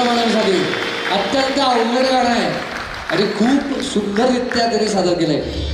समाजासाठी अत्यंत अवघड गाणं आहे. आणि खूप सुंदररित्या त्यांनी सादर केलं आहे